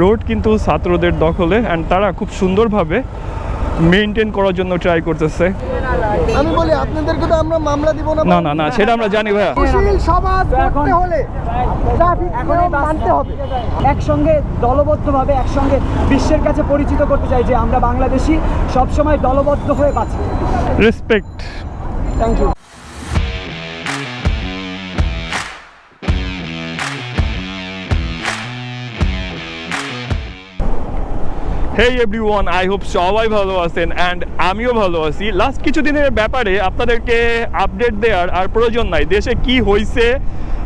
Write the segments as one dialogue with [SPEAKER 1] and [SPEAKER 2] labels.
[SPEAKER 1] Road কিন্তু ছাত্রদের দখলে অ্যান্ড তারা খুব সুন্দরভাবে মেনটেন করার জন্য ট্রাই করতেছে।
[SPEAKER 2] আমি বলি আপনাদেরকে তো আমরা মামলা দিব না
[SPEAKER 1] না না না সেটা আমরা জানি ভাইয়া।
[SPEAKER 2] সুশীল সমাজ করতে হলে ট্রাফিক নিয়ম মানতে হবে।
[SPEAKER 3] একসঙ্গে দলবদ্ধভাবে একসঙ্গে বিশ্বের কাছে পরিচিত করতে চাই যে আমরা বাংলাদেশি সবসময় দলবদ্ধ হয়ে বাঁচি।
[SPEAKER 1] Respect
[SPEAKER 3] thank you
[SPEAKER 1] hey everyone I hope সবাই ভালো আছেন অ্যান্ড আমিও ভালো আছি। লাস্ট কিছুদিনের ব্যাপারে আপনাদেরকে আপডেট দেওয়ার আর প্রয়োজন নাই। দেশে কি হয়েছে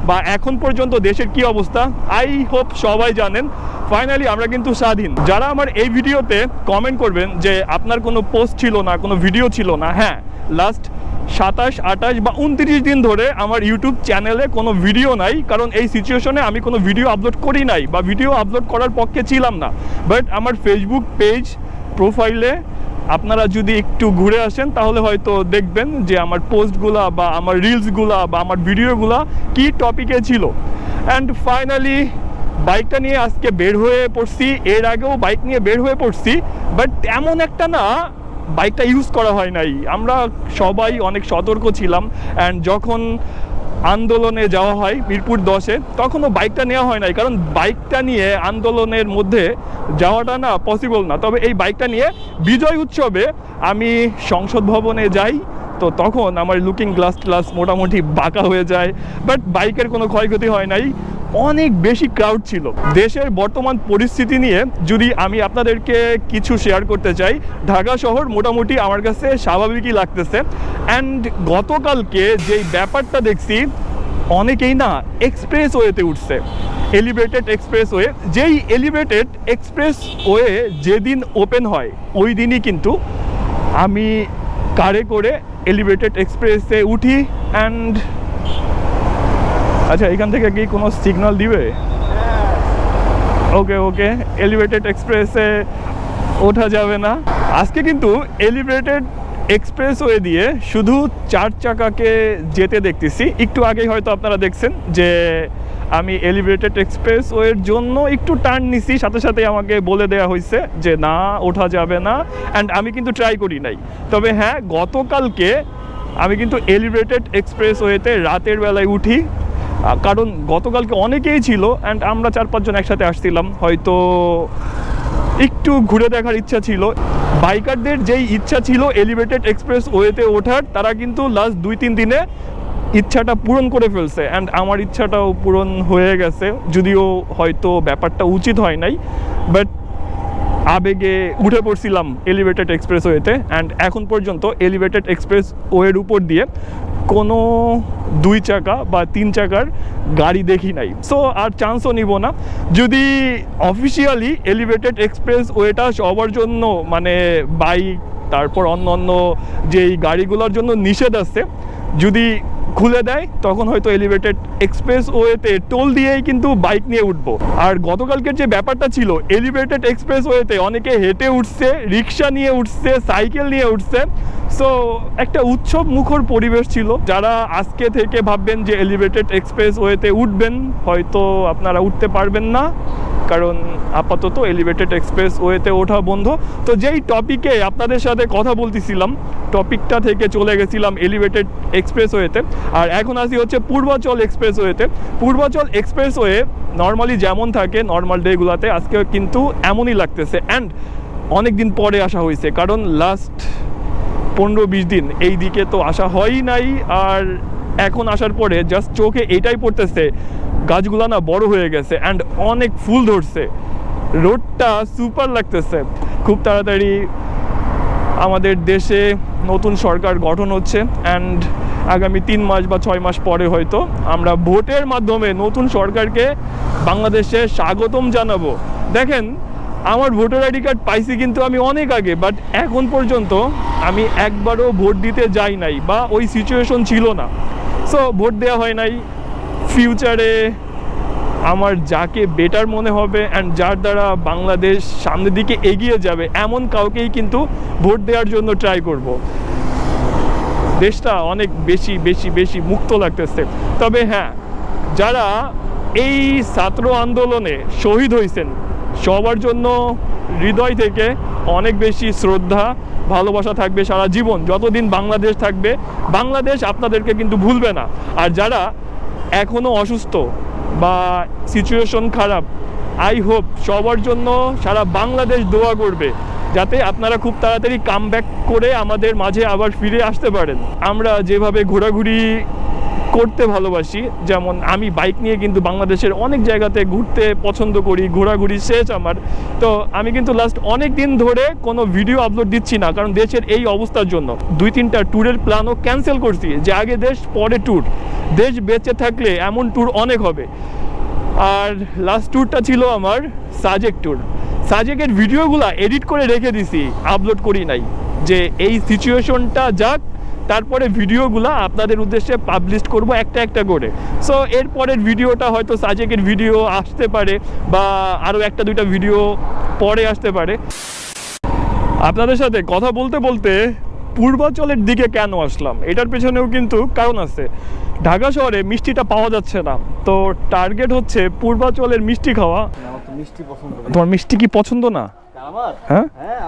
[SPEAKER 1] বা এখন পর্যন্ত দেশের কি অবস্থা? আই হোপ সবাই জানেন। ফাইনালি আমরা কিন্তু স্বাধীন। যারা আমার এই ভিডিওতে কমেন্ট করবেন যে আপনার কোনো পোস্ট ছিল না, কোনো ভিডিও ছিল না হ্যাঁ লাস্ট সাতাশ, আঠাশ বা উনত্রিশ দিন ধরে আমার ইউটিউব চ্যানেলে কোনো ভিডিও নাই, কারণ এই সিচুয়েশনে আমি কোনো ভিডিও আপলোড করি নাই বা ভিডিও আপলোড করার পক্ষে ছিলাম না। বাট আমার ফেসবুক পেজ প্রোফাইলে আপনারা যদি একটু ঘুরে আসেন, তাহলে হয়তো দেখবেন যে আমার পোস্টগুলা বা আমার রিলসগুলা বা আমার ভিডিওগুলা কি টপিকে ছিল। অ্যান্ড ফাইনালি বাইকটা নিয়ে আজকে বের হয়ে পড়ছি, এর আগেও বাইক নিয়ে বের হয়ে পড়ছি বাট এমন একটা না বাইকটা ইউজ করা হয় নাই। আমরা সবাই অনেক সতর্ক ছিলাম অ্যান্ড যখন আন্দোলনে যাওয়া হয় মিরপুর দশে, তখনও বাইকটা নেওয়া হয় নাই। কারণ বাইকটা নিয়ে আন্দোলনের মধ্যে যাওয়াটা না পসিবল না। তবে এই বাইকটা নিয়ে বিজয় উৎসবে আমি সংসদ ভবনে যাই, তো তখন আমার লুকিং গ্লাস ক্লাস মোটামুটি বাঁকা হয়ে যায়। বাট বাইকের কোনো ক্ষয়ক্ষতি হয় নাই। অনেক বেশি ক্রাউড ছিল। দেশের বর্তমান পরিস্থিতি নিয়ে যদি আমি আপনাদেরকে কিছু শেয়ার করতে চাই, ঢাকা শহর মোটামুটি আমার কাছে স্বাভাবিকই লাগতেছে। অ্যান্ড গতকালকে যেই ব্যাপারটা দেখছি, অনেকেই না এক্সপ্রেস ওয়েতে উঠছে। এলিভেটেড এক্সপ্রেস ওয়ে যেই এলিভেটেড এক্সপ্রেস ওয়ে যেদিন ওপেন হয়, ওই দিনই কিন্তু আমি কারে করে এলিভেটেড এক্সপ্রেসে উঠি। অ্যান্ড আচ্ছা এখান থেকে কি কোনো সিগন্যাল দিবে? ওকে ওকে এলিভেটেড এক্সপ্রেসে ওঠা যাবে না। আজকে কিন্তু এলিভেটেড এক্সপ্রেসওয়ে দিয়ে শুধু চার চাকাকে যেতে দেখতেছি। একটু আগেই হয়তো আপনারা দেখছেন যে আমি এলিভেটেড এক্সপ্রেসওয়ের জন্য একটু টার্ন নিছি। সাথে সাথে আমাকে বলে দেওয়া হয়েছে যে, না, ওঠা যাবে না। অ্যান্ড আমি কিন্তু ট্রাই করি নাই। তবে হ্যাঁ গতকালকে আমি কিন্তু এলিভেটেড এক্সপ্রেসওয়েতে রাতের বেলায় উঠি। কারণ গতকালকে অনেকেই ছিল অ্যান্ড আমরা চার পাঁচজন একসাথে আসছিলাম। হয়তো একটু ঘুরে দেখার ইচ্ছা ছিল। বাইকারদের যেই ইচ্ছা ছিল এলিভেটেড এক্সপ্রেস ওয়েতে ওঠার, তারা কিন্তু লাস্ট দুই তিন দিনে ইচ্ছাটা পূরণ করে ফেলছে। অ্যান্ড আমার ইচ্ছাটাও পূরণ হয়ে গেছে। যদিও হয়তো ব্যাপারটা উচিত হয় নাই বাট আবেগে উঠে পড়ছিলাম এলিভেটেড এক্সপ্রেস ওয়েতে। অ্যান্ড এখন পর্যন্ত এলিভেটেড এক্সপ্রেস ওয়ের উপর দিয়ে কোনো দুই চাকা বা তিন চাকার গাড়ি দেখি নাই। সো আর চান্সও নিব না। যদি অফিসিয়ালি এলিভেটেড এক্সপ্রেস ওয়েটা সবার জন্য মানে বাইক তারপর অন্য অন্য যেই গাড়িগুলোর জন্য নিষেধ আছে, যদি খুলে দেয়, তখন হয়তো এলিভেটেড এক্সপ্রেস ওয়েতে টোল দিয়েই কিন্তু বাইক নিয়ে উঠবো। আর গতকালকের যে ব্যাপারটা ছিল এলিভেটেড এক্সপ্রেস ওয়েতে অনেকে হেঁটে উঠছে, রিক্সা নিয়ে উঠছে, সাইকেল নিয়ে উঠছে। সো একটা উৎসব মুখর পরিবেশ ছিল। যারা আজকে থেকে ভাববেন যে এলিভেটেড এক্সপ্রেস ওয়েতে উঠবেন, হয়তো আপনারা উঠতে পারবেন না। কারণ আপাতত এলিভেটেড এক্সপ্রেস ওয়েতে ওঠা বন্ধ। তো যেই টপিকে আপনাদের সাথে কথা বলতেছিলাম টপিকটা থেকে চলে গেছিলাম এলিভেটেড এক্সপ্রেস ওয়েতে আর এখন আসি হচ্ছে পূর্বাচল এক্সপ্রেস ওয়েতে পূর্বাচল এক্সপ্রেস ওয়ে নর্মালি যেমন থাকে নর্মাল ডেগুলোতে আজকে কিন্তু এমনই লাগতেছে। অ্যান্ড অনেক দিন পরে আসা হয়েছে, কারণ লাস্ট পনেরো বিশ দিন, এই দিকে তো আসা হয়ই নাই। আর এখন আসার পরে জাস্ট চোখে এটাই পড়তেছে, গাছগুলো না বড় হয়ে গেছে অ্যান্ড অনেক ফুল ধরছে। রোডটা সুপার লাগতেছে। খুব তাড়াতাড়ি আমাদের দেশে নতুন সরকার গঠন হচ্ছে অ্যান্ড আগামী তিন মাস বা ছয় মাস পরে হয়তো আমরা ভোটের মাধ্যমে নতুন সরকারকে বাংলাদেশে স্বাগতম জানাব। দেখেন, আমার ভোটার আইডি কার্ড পাইছি কিন্তু আমি অনেক আগে বাট এখন পর্যন্ত আমি একবারও ভোট দিতে যাই নাই বা ওই সিচুয়েশন ছিল না। সো ভোট দেওয়া হয় নাই। ফিউচারে আমার যাকে বেটার মনে হবে অ্যান্ড যার দ্বারা বাংলাদেশ সামনের দিকে এগিয়ে যাবে, এমন কাউকেই কিন্তু ভোট দেওয়ার জন্য ট্রাই করব। দেশটা অনেক বেশি বেশি বেশি মুক্ত লাগতেছে। তবে হ্যাঁ যারা এই ছাত্র আন্দোলনে শহীদ হয়েছেন সবার জন্য হৃদয় থেকে অনেক বেশি শ্রদ্ধা, ভালোবাসা থাকবে সারা জীবন, যতদিন বাংলাদেশ থাকবে, বাংলাদেশ আপনাদেরকে কিন্তু ভুলবে না। আর যারা এখনও অসুস্থ বা সিচুয়েশন খারাপ আই হোপ সবার জন্য সারা বাংলাদেশ দোয়া করবে, যাতে আপনারা খুব তাড়াতাড়ি কাম করে আমাদের মাঝে আবার ফিরে আসতে পারেন। আমরা যেভাবে ঘোরাঘুরি করতে ভালোবাসি। যেমন আমি বাইক নিয়ে কিন্তু বাংলাদেশের অনেক জায়গাতে ঘুরতে পছন্দ করি, ঘোরাঘুরি শেষ আমার। তো আমি কিন্তু লাস্ট অনেক দিন ধরে কোনো ভিডিও আপলোড দিচ্ছি না, কারণ দেশের এই অবস্থার জন্য। দুই, তিনটা ট্যুরের প্ল্যানও ক্যান্সেল করছি, যে আগে দেশ, পরে ট্যুর দেশ বেঁচে থাকলে এমন ট্যুর অনেক হবে। আর লাস্ট ট্যুরটা ছিল আমার সাজেক ট্যুর সাজেকের ভিডিওগুলো এডিট করে রেখে দিছি আপলোড করি নাই। যে এই সিচুয়েশনটা যাক তারপরে ভিডিওগুলো আপনাদের উদ্দেশ্যে পাবলিশ করব একটা একটা করে। সো এরপরের ভিডিওটা হয়তো সাজেকের ভিডিও আসতে পারে বা আরও একটা দুইটা ভিডিও পরে আসতে পারে। আপনাদের সাথে কথা বলতে বলতে পূর্বাঞ্চলের দিকে কেন আসলাম? এটার পেছনেও কিন্তু কারণ আছে। ঢাকা শহরে মিষ্টিটা পাওয়া যাচ্ছে না। তো টার্গেট হচ্ছে পূর্বাঞ্চলের মিষ্টি খাওয়া। তোমার মিষ্টি কি পছন্দ না? হ্যাঁ?
[SPEAKER 2] হ্যাঁ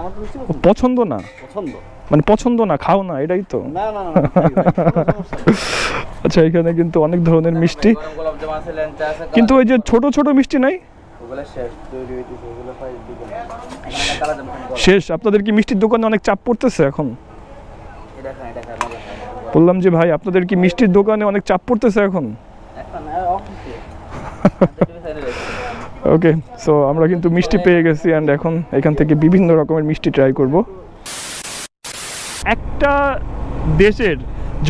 [SPEAKER 1] পছন্দ না?
[SPEAKER 2] পছন্দ।
[SPEAKER 1] মানে পছন্দ না খাও না এটাই তো। আচ্ছা এখানে কিন্তু অনেক ধরনের মিষ্টি। কিন্তু ওই যে ছোট ছোট মিষ্টি নাই?
[SPEAKER 4] শেষ
[SPEAKER 1] আপনাদের কি মিষ্টির দোকানে অনেক চাপ পড়তেছে এখন? বললাম যে ভাই আপনাদের কি মিষ্টির দোকানে অনেক চাপ পড়তেছে এখন? ওকে সো আমরা কিন্তু মিষ্টি পেয়ে গেছি অ্যান্ড এখন এখান থেকে বিভিন্ন রকমের মিষ্টি ট্রাই করব। একটা দেশের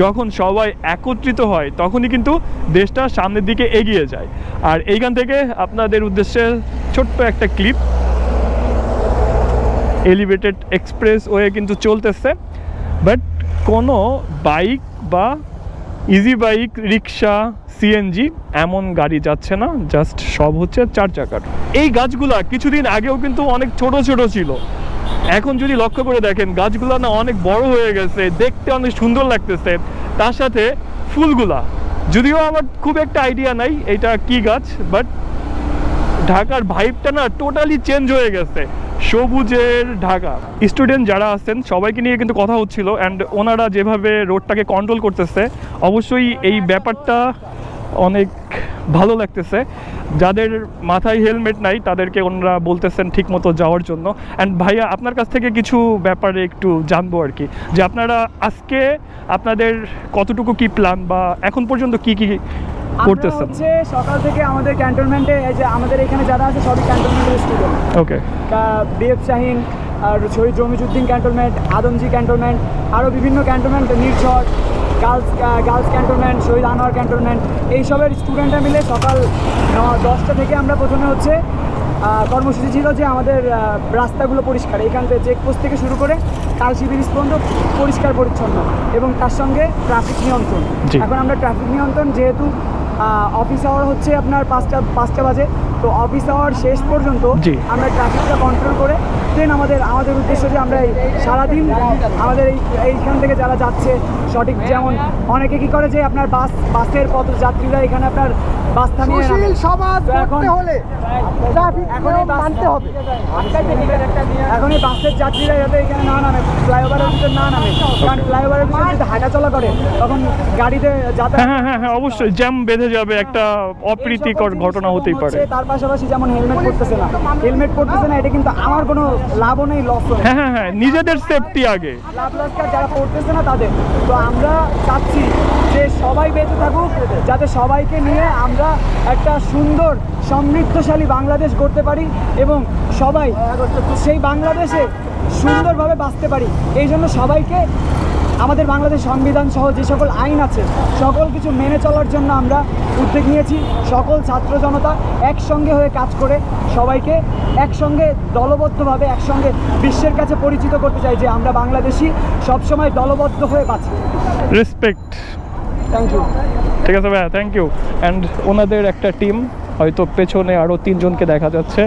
[SPEAKER 1] যখন সবাই একত্রিত হয়, তখনই কিন্তু দেশটা সামনের দিকে এগিয়ে যায়। আর এইখান থেকে আপনাদের উদ্দেশ্যে ছোট্ট একটা ক্লিপ এলিভেটেড এক্সপ্রেস ওয়ে কিন্তু চলতেছে। বাট কোনো বাইক বা ইজি বাইক রিক্সা সিএনজি এমন গাড়ি যাচ্ছে না জাস্ট সব হচ্ছে চার চাকার। এই গাছগুলা কিছুদিন আগেও কিন্তু অনেক ছোট ছোট ছিল। এখন যদি লক্ষ্য করে দেখেন, গাছগুলা না অনেক বড় হয়ে গেছে, দেখতে অনেক সুন্দর লাগতেছে। তার সাথে ফুলগুলা, যদিও আমার খুব একটা আইডিয়া নাই এটা কি গাছ বাট ঢাকার ভাইবটা না টোটালি চেঞ্জ হয়ে গেছে। সবুজের ঢাকা। স্টুডেন্ট যারা আছেন, সবাইকে নিয়ে কিন্তু কথা হচ্ছিল অ্যান্ড ওনারা যেভাবে রোডটাকে কন্ট্রোল করতেছে, অবশ্যই এই ব্যাপারটা অনেক ভালো লাগতেছে। যাদের মাথায় হেলমেট নাই তাদেরকে ওনারা বলতেছেন ঠিক মতো যাওয়ার জন্য। অ্যান্ড ভাইয়া আপনার কাছ থেকে কিছু ব্যাপারে একটু জানব আর কি। যে আপনারা আজকে আপনাদের কতটুকু কি প্ল্যান বা এখন পর্যন্ত কি কি করতেছেন?
[SPEAKER 3] হচ্ছে সকাল থেকে আমাদের ক্যান্টনমেন্টে এই যে আমাদের এখানে যারা আছে সবই ক্যান্টনমেন্টের স্টুডেন্ট
[SPEAKER 1] ওকে
[SPEAKER 3] বিএফ শাহিন আর শহীদ রমিজুদ্দিন ক্যান্টনমেন্ট আদমজি ক্যান্টনমেন্ট আরও বিভিন্ন cantonment Nirjhar girls girls cantonment Shaheed Anwar cantonment এইসবের স্টুডেন্টরা মিলে সকাল ন- দশটা থেকে আমরা প্রথমে হচ্ছে কর্মসূচি ছিল যে আমাদের রাস্তাগুলো পরিষ্কার এইখান থেকে চেকপোস্ট থেকে শুরু করে কালসি ব্রিজ পর্যন্ত পরিষ্কার পরিচ্ছন্ন এবং তার সঙ্গে ট্রাফিক নিয়ন্ত্রণ। এখন আমরা ট্রাফিক নিয়ন্ত্রণ যেহেতু অফিস আওয়ার হচ্ছে আপনার পাঁচটা পাঁচটা বাজে তো অফিস আওয়ার শেষ পর্যন্ত। আমরা ট্রাফিকটা কন্ট্রোল করে দেন আমাদের আমাদের উদ্দেশ্য যে আমরা এই সারাদিন আমাদের এই এইখান থেকে যারা যাচ্ছে সঠিক যেমন অনেকে কি করে যে আপনার বাস বাসের পথ যাত্রীরা এখানে আপনার বাস থামিয়ে
[SPEAKER 2] সমাজ
[SPEAKER 3] এখন-
[SPEAKER 2] হলে ট্রাফিক
[SPEAKER 3] এখন এই
[SPEAKER 2] মানতে হবে।
[SPEAKER 3] এখন এই বাসের যাত্রীরা যাতে এখানে না নামে ফ্লাইওভারের ভিতরে না নামে কারণ ফ্লাইওভারের ভিতরে যদি হাঁটা চলা করে তখন গাড়িতে
[SPEAKER 1] হ্যাঁ
[SPEAKER 3] যাতায়াত
[SPEAKER 1] হ্যাঁ হ্যাঁ হ্যাঁ অবশ্যই জ্যাম বেঁধে যাবে একটা অপ্রীতিকর ঘটনা হতেই পারে।
[SPEAKER 3] তার পাশাপাশি যেমন হেলমেট পরতেছে না। হেলমেট পরতেছে না এটা কিন্তু আমার কোনো লাভও নেই লসও
[SPEAKER 1] হ্যাঁ হ্যাঁ হ্যাঁ নিজেদের সেফটি আগে।
[SPEAKER 3] লাভ লসকার যারা পড়তেছে না তাদের। তো আমরা চাচ্ছি যে সবাই বেঁচে থাকুক যাতে সবাইকে নিয়ে আমরা একটা সুন্দর সমৃদ্ধশালী বাংলাদেশ গড়তে পারি এবং সবাই সেই বাংলাদেশে সুন্দরভাবে বাঁচতে পারি। এই জন্য সবাইকে আমাদের বাংলাদেশ সংবিধান সহ যে সকল আইন আছে সকল কিছু মেনে চলার জন্য আমরা উদ্যোগ নিয়েছি। সকল ছাত্র জনতা একসঙ্গে হয়ে কাজ করে সবাইকে একসঙ্গে দলবদ্ধভাবে একসঙ্গে বিশ্বের কাছে পরিচিত করতে চাই যে আমরা বাংলাদেশি সবসময় দলবদ্ধ হয়ে বাঁচি।
[SPEAKER 1] রেসপেক্ট
[SPEAKER 3] থ্যাংক ইউ
[SPEAKER 1] ঠিক আছে ভাইয়া থ্যাংক ইউ অ্যান্ড ওনাদের একটা টিম হয়তো পেছনে আরও তিনজনকে দেখা যাচ্ছে।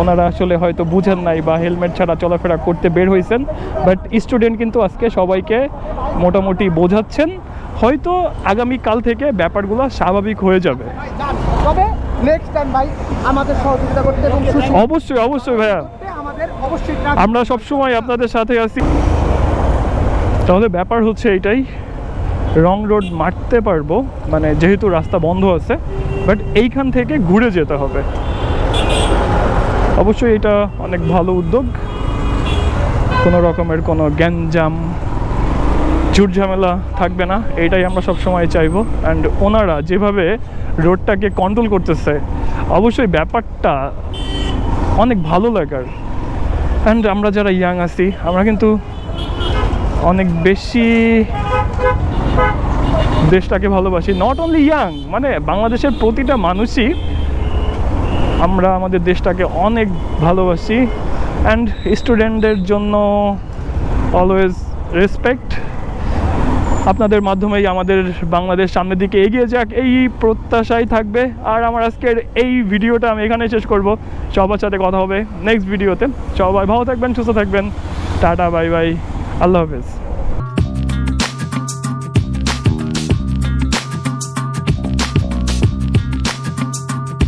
[SPEAKER 1] ওনারা আসলে হয়তো বুঝেন নাই বা হেলমেট ছাড়া চলাফেরা করতে বের হয়েছেন বাট স্টুডেন্ট কিন্তু আজকে সবাইকে মোটামুটি বোঝাচ্ছেন হয়তো আগামী কাল থেকে ব্যাপারগুলো স্বাভাবিক হয়ে যাবে।
[SPEAKER 2] তবে নেক্সট টাইম ভাই আমাদের সহযোগিতা করতে এবং
[SPEAKER 1] অবশ্যই অবশ্যই ভাইয়া। আমরা সব সময় আপনাদের সাথে আছি। তাহলে ব্যাপার হচ্ছে এটাই রং রোড মারতে পারব মানে যেহেতু রাস্তা বন্ধ আছে বাট এইখান থেকে ঘুরে যেতে হবে। অবশ্যই এটা অনেক ভালো উদ্যোগ। কোনো রকমের কোনো গ্যাঞ্জাম ঝুট ঝামেলা থাকবে না, এটাই আমরা সব সময় চাইব। অ্যান্ড ওনারা যেভাবে রোডটাকে কন্ট্রোল করতেছে, অবশ্যই ব্যাপারটা অনেক ভালো লাগার। অ্যান্ড আমরা যারা ইয়াং আছি, আমরা কিন্তু অনেক বেশি দেশটাকে ভালোবাসি। নট অনলি ইয়াং মানে বাংলাদেশের প্রতিটা মানুষই আমরা আমাদের দেশটাকে অনেক ভালোবাসি অ্যান্ড স্টুডেন্টদের জন্য অলওয়েজ রেসপেক্ট আপনাদের মাধ্যমেই আমাদের বাংলাদেশ সামনের দিকে এগিয়ে যাক, এই প্রত্যাশাই থাকবে। আর আমার আজকের এই ভিডিওটা আমি এখানে শেষ করব। সবার সাথে কথা হবে নেক্সট ভিডিওতে সবাই ভালো থাকবেন, সুস্থ থাকবেন। টাটা বাই বাই আল্লাহ হাফেজ।